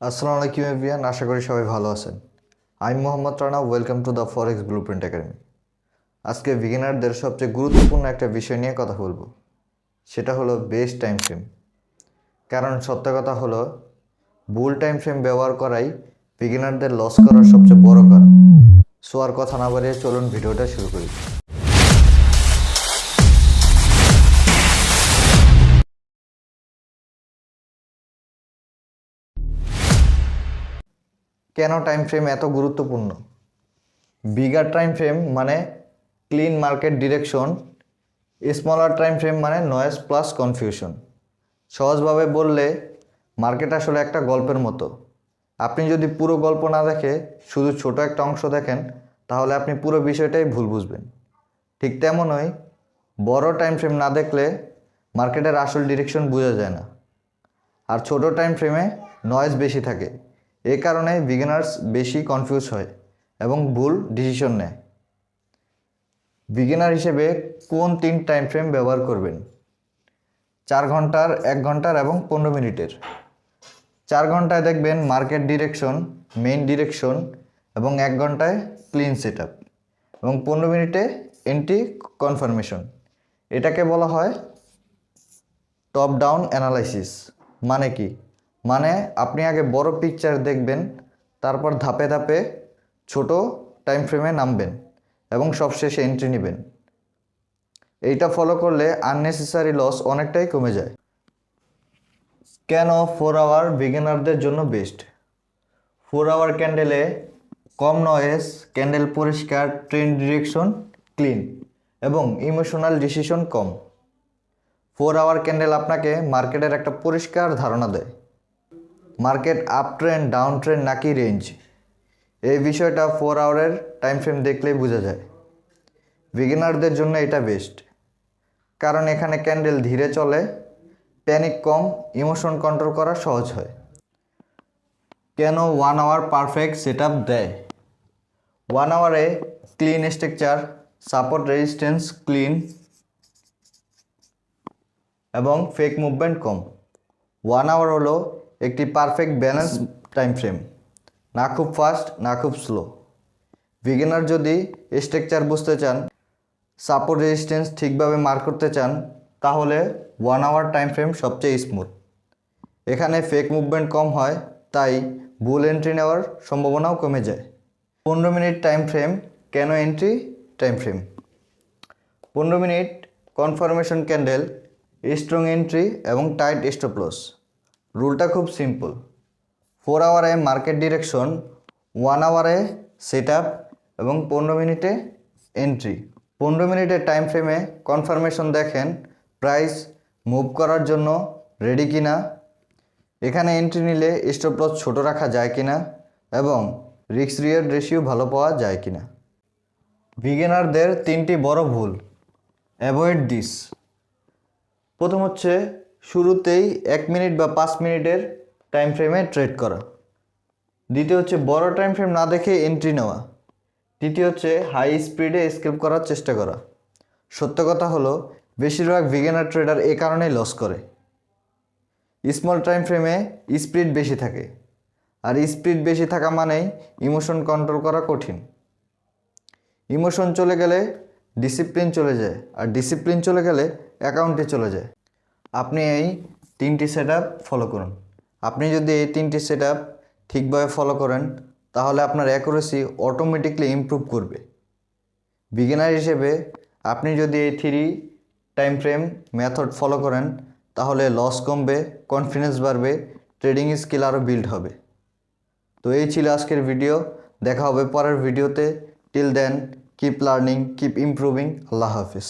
আসসালামু আলাইকুম এভিয়ান আশা করি সবাই ভালো আছেন। আমি Mohammad Rana welcome to the forex blueprint academy আজকে বিগিনারদের সবচেয়ে গুরুত্বপূর্ণ একটা বিষয় নিয়ে কথা বলব। সেটা হলো বেস্ট টাইম ফ্রেম কারণ সত্য কথা হলো, ভুল টাইম ফ্রেম ব্যবহার করাই বিগিনারদের লস করার সবচেয়ে বড় কারণ। সো আর কথা না বাড়িয়ে চলুন ভিডিওটা শুরু করি। কেন টাইম ফ্রেম এত গুরুত্বপূর্ণ? বিগার টাইম ফ্রেম মানে clean market direction smaller time frame মানে নয়েজ প্লাস কনফিউশন সহজভাবে বললে মার্কেট আসলে একটা গল্পের মতো। আপনি যদি পুরো গল্প না দেখে, শুধু ছোট একটা অংশ দেখেন, তাহলে আপনি পুরো বিষয়টাই ভুল বুঝবেন। ঠিক তেমনই, বড় টাইম ফ্রেম না দেখলে মার্কেটের আসল ডিরেকশন বোঝা যায় না। আর ছোট টাইম ফ্রেমে নয়েজ বেশি থাকে। এই কারণে বিগিনার্স বেশি কনফিউজ হয় এবং ভুল ডিসিশন নেয়। বিগিনার হিসেবে কোন তিন টাইম ফ্রেম ব্যবহার করবেন? চার ঘণ্টার, এক ঘণ্টার এবং পনেরো মিনিটের। চার ঘন্টায় দেখবেন মার্কেট ডিরেকশন মেইন ডিরেকশন এবং এক ঘন্টায় ক্লিন সেট আপ এবং পনেরো মিনিটে এন্টি কনফার্মেশন এটাকে বলা হয় টপ ডাউন অ্যানালাইসিস মানে কি? মানে আপনি আগে বড় পিকচার দেখবেন, তারপর ধাপে ধাপে ছোট টাইম ফ্রেমে নামবেন এবং সবশেষে এন্ট্রি নেবেন। এইটা ফলো করলে আননেসেসারি লস অনেকটাই কমে যায়। কেন ফোর আওয়ার বিগিনারদের জন্য বেস্ট ফোর আওয়ার ক্যান্ডেলে কম নয়েস ক্যান্ডেল পরিষ্কার ট্রেন ডিরেকশন ক্লিন এবং ইমোশনাল ডিসিশন কম। ফোর আওয়ার ক্যান্ডেল আপনাকে মার্কেটের একটা পরিষ্কার ধারণা দেয়। Market up trend down trend নাকি রেঞ্জ এই বিষয়টা ফোর আওয়ারের টাইম ফ্রেম দেখলেই বোঝা যায়। বিগিনারদের জন্য এটা বেস্ট কারণ এখানে ক্যান্ডেল ধীরে চলে প্যানিক কম ইমোশন কন্ট্রোল করা সহজ হয়। কেন ওয়ান আওয়ার পারফেক্ট সেট দেয়? One আওয়ারে clean structure support resistance clean এবং ফেক মুভমেন্ট কম। ওয়ান আওয়ার হলো একটি পারফেক্ট ব্যালেন্স টাইম ফ্রেম না খুব ফাস্ট না খুব স্লো বিগিনার যদি স্ট্রাকচার বুঝতে চান সাপোর্ট রেজিস্ট্যান্স ঠিকভাবে মার্ক করতে চান, তাহলে ওয়ান আওয়ার টাইম ফ্রেম সবচেয়ে স্মুথ এখানে ফেক মুভমেন্ট কম হয়, তাই ভুল এন্ট্রি নেওয়ার সম্ভাবনাও কমে যায়। পনেরো মিনিট টাইম ফ্রেম কেন এন্ট্রি টাইম ফ্রেম পনেরো minute confirmation candle strong entry এবং টাইট স্টপ লস রুলটা খুব সিম্পল। ফোর আওয়ারে মার্কেট ডিরেকশন, ওয়ান আওয়ারে সেট আপ এবং পনেরো মিনিটে এন্ট্রি। পনেরো মিনিটের টাইম ফ্রেমে কনফার্মেশন দেখেন প্রাইস মুভ করার জন্য রেডি কিনা। এখানে এন্ট্রি নিলে স্টপ লস ছোটো রাখা যায় কিনা এবং রিক্স রিয়ার রেশিও ভালো পাওয়া যায় কিনা। বিগিনারদের তিনটি বড় ভুল। অ্যাভয়েড দিস প্রথম হচ্ছে শুরুতেই এক মিনিট বা পাঁচ মিনিটের টাইম ফ্রেমে ট্রেড করা। দ্বিতীয় হচ্ছে বড় টাইম ফ্রেম না দেখে এন্ট্রি নেওয়া। তৃতীয় হচ্ছে হাই স্পিডে স্কেপ করার চেষ্টা করা। সত্য কথা হলো, বেশিরভাগ বিগিনার ট্রেডার এ কারণেই লস করে। স্মল টাইম ফ্রেমে স্পিড বেশি থাকে। আর স্পিড বেশি থাকা মানেই ইমোশন কন্ট্রোল করা কঠিন। ইমোশন চলে গেলে ডিসিপ্লিন চলে যায়, আর ডিসিপ্লিন চলে গেলে অ্যাকাউন্টে চলে যায়। আপনি এই তিনটি সেট ফলো করুন। আপনি যদি এই তিনটি সেট ঠিকভাবে ফলো করেন, তাহলে আপনার অ্যাকুরেসি অটোমেটিকলি ইমপ্রুভ করবে। বিগিনার হিসেবে আপনি যদি এই three time frame method follow করেন, তাহলে লস কমবে কনফিডেন্স বাড়বে ট্রেডিং স্কিল আরও বিল্ড হবে। তো এই ছিল আজকের ভিডিও দেখা হবে পরের ভিডিওতে till then keep learning keep improving আল্লাহ হাফিজ।